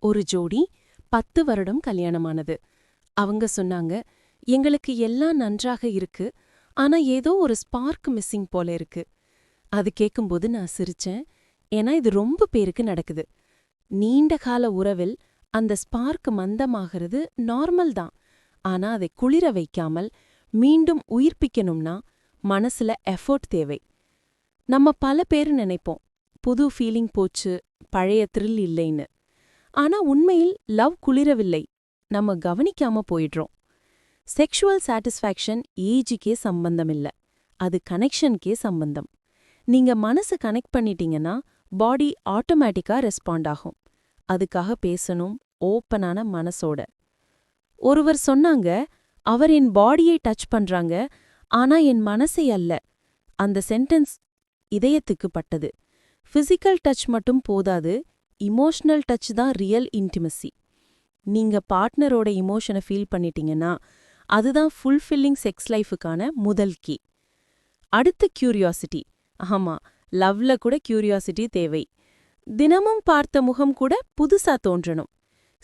ஒரு ஜோடி பத்து வருடம் கல்யாணமானது. அவங்க சொன்னாங்க எங்களுக்கு எல்லாம் நன்றாக இருக்கு ஆனா ஏதோ ஒரு ஸ்பார்க் மிஸ்ஸிங் போல இருக்கு. அது கேட்கும்போது நான் சிரிச்சேன். ஏன்னா இது ரொம்ப பேருக்கு நடக்குது. நீண்ட கால உறவில் அந்த ஸ்பார்க் மந்தமாகிறது நார்மல் தான். ஆனா அதை குளிர வைக்காமல் மீண்டும் உயிர்ப்பிக்கணும்னா மனசுல எஃபோர்ட் தேவை. நம்ம பல பேர் நினைப்போம் புது ஃபீலிங் போச்சு பழைய த்ரில் இல்லைன்னு. ஆனா உண்மையில் லவ் குளிரவில்லை. நம்ம கவனிக்காம போயிடுறோம். செக்ஷுவல் சாட்டிஸ்ஃபேக்ஷன் ஏஜுக்கே சம்பந்தம் இல்ல அது கனெக்ஷனுக்கே சம்பந்தம். நீங்க மனசு கனெக்ட் பண்ணிட்டீங்கன்னா பாடி ஆட்டோமேட்டிக்கா ரெஸ்பாண்ட் ஆகும். அதுக்காக பேசணும் ஓப்பனான மனசோட. ஒருவர் சொன்னாங்க அவர் என் பாடியை டச் பண்றாங்க ஆனா என் மனசை அல்ல. அந்த சென்டென்ஸ் இதயத்துக்கு பட்டது. பிசிக்கல் டச் மட்டும் போதாது இமோஷனல் டச் தான் ரியல் இன்டிமசி நீங்க பார்ட்னரோட இமோஷனை ஃபீல் பண்ணிட்டீங்கன்னா அதுதான் ஃபுல்ஃபில்லிங் செக்ஸ் லைஃபுக்கான முதல் கீ அடுத்து கியூரியாசிட்டி ஆமா லவ்ல கூட கியூரியாசிட்டி தேவை. தினமும் பார்த்த முகம் கூட புதுசா தோன்றணும்.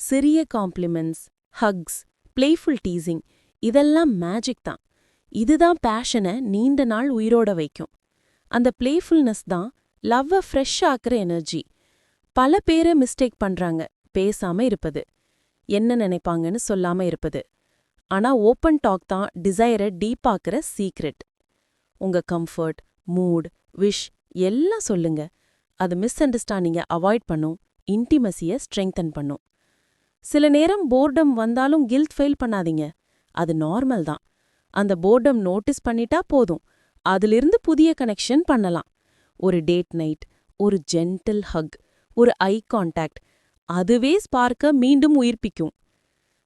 சிறிய காம்ப்ளிமெண்ட்ஸ் ஹக்ஸ் பிளேஃபுல் டீசிங் இதெல்லாம் மேஜிக் தான். இதுதான் பேஷனை நீண்ட நாள் உயிரோட வைக்கும். அந்த பிளேஃபுல்னஸ் தான் லவ்வை ஃப்ரெஷ் ஆக்குற எனர்ஜி பல பேரை மிஸ்டேக் பண்றாங்க. பேசாம இருப்பது. என்ன நினைப்பாங்கன்னு சொல்லாம இருப்பது. ஆனா ஓப்பன் டாக் தான் டிசைரை டீப்பாக்குற சீக்ரெட் உங்க கம்ஃபர்ட் மூட் விஷ் எல்லாம் சொல்லுங்க. அது மிஸ் அண்டர்ஸ்டாண்டிங்கை அவாய்ட் பண்ணும். இன்டிமசியை ஸ்ட்ரெங்தன் பண்ணும். சில நேரம் போர்டம் வந்தாலும் கில்ட் ஃபெயில் பண்ணாதீங்க. அது நார்மல் தான். அந்த போர்டம் நோட்டீஸ் பண்ணிட்டா போதும். அதிலிருந்து புதிய கனெக்ஷன் பண்ணலாம். ஒரு டேட் நைட் ஒரு ஜென்டில் ஹக் ஒரு ஐ கான்டாக்ட் அதுவே ஸ்பார்க்க மீண்டும் உயிர்ப்பிக்கும்.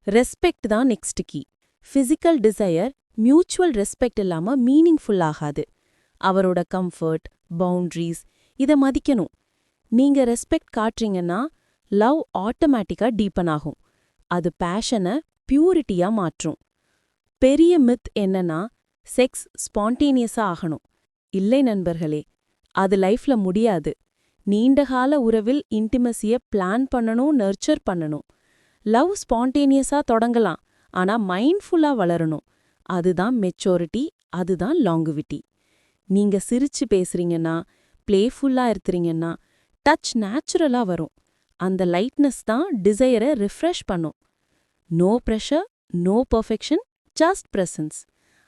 ரெஸ்பெக்ட் தான் next key physical desire mutual respect இல்லாம மீனிங்ஃபுல் ஆகாது. அவரோட கம்ஃபர்ட் பவுண்ட்ரிஸ் இத மதிக்கணும். நீங்க ரெஸ்பெக்ட் காட்டுறீங்கன்னா லவ் ஆட்டோமேட்டிக்கா டீப்பன் ஆகும். அது பேஷனை பியூரிட்டியா மாற்றும். பெரிய மித் என்னன்னா செக்ஸ் ஸ்பான்டேனியஸா ஆகணும். இல்லை நண்பர்களே அது லைஃப்ல முடியாது. நீண்டகால உறவில் இன்டிமசியை பிளான் பண்ணணும் நர்ச்சர் பண்ணணும். லவ் ஸ்பான்டேனியஸாக தொடங்கலாம் ஆனா மைண்ட்ஃபுல்லா வளரணும். அதுதான் மெச்சோரிட்டி அதுதான் லாங்குவிட்டி நீங்க சிரிச்சு பேசுறீங்கன்னா பிளேஃபுல்லா இருக்கிறீங்கன்னா டச் நேச்சுரலாக வரும். அந்த லைட்னஸ் தான் டிசையரை ரிஃப்ரெஷ் பண்ணும். No pressure no perfection just presence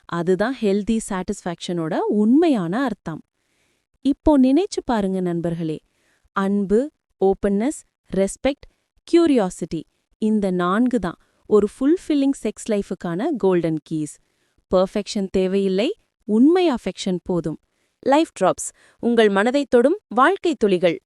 அதுதான் ஹெல்தி சாட்டிஸ்ஃபேக்ஷனோட உண்மையான அர்த்தம். இப்போ நினைச்சு பாருங்க நண்பர்களே அன்பு ஓப்பன்னஸ் ரெஸ்பெக்ட் கியூரியாசிட்டி இந்த நான்கு தான். ஒரு ஃபுல்ஃபில்லிங் செக்ஸ் லைஃபுக்கான கோல்டன் கீஸ் பர்ஃபெக்ஷன் தேவையில்லை உண்மை அஃபெக்ஷன் போதும். லைஃப் ட்ராப்ஸ் உங்கள் மனதைத் தொடும் வாழ்க்கை துளிகள்.